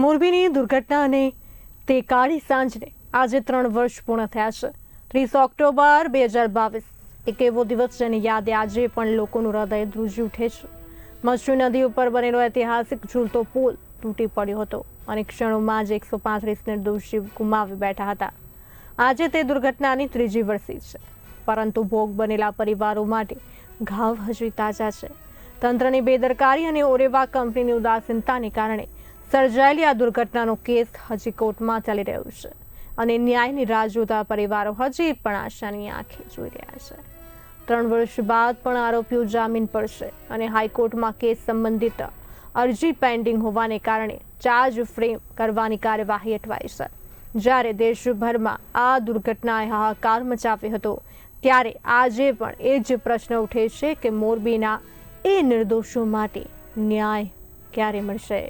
મોરબીની દુર્ઘટના અને તે કાળી સાંજને આજે ત્રણ વર્ષ પૂર્ણ થયા છે. ત્રીસ ઓક્ટોબર બે હજાર બાવીસ, એક એવો દિવસ જેની યાદે આજે પણ લોકોનું હૃદય ધ્રુજી ઉઠે છે. મચ્છુ નદી ઉપર બનેલો ઐતિહાસિક ઝૂલતો પુલ તૂટી પડ્યો હતો અને ક્ષણોમાં જ એકસો પાંત્રીસ નિર્દોષ ગુમાવી બેઠા હતા. આજે તે દુર્ઘટનાની ત્રીજી વર્ષી છે, પરંતુ ભોગ બનેલા પરિવારો માટે ઘાવ હજી તાજા છે. તંત્રની બેદરકારી અને ઓરેવા કંપનીની ઉદાસીનતાને કારણે સર્જાયેલી આ દુર્ઘટનાનો કેસ હજી કોર્ટમાં ચાલી રહ્યો છે અને ન્યાયની રાહ જોતા પરિવારો હજી પણ આશાની આંખે જોઈ રહ્યા છે. ત્રણ વર્ષ બાદ પણ આરોપીઓ જામીન પર છે અને હાઈકોર્ટમાં કેસ સંબંધિત અરજી પેન્ડિંગ હોવાને કારણે ચાર્જ ફ્રેમ કરવાની કાર્યવાહી અટવાઈ છે. જ્યારે દેશભરમાં આ દુર્ઘટનાએ હાહાકાર મચાવ્યો હતો, ત્યારે આજે પણ એ જ પ્રશ્ન ઉઠે છે કે મોરબીના એ નિર્દોષો માટે ન્યાય ક્યારે મળશે?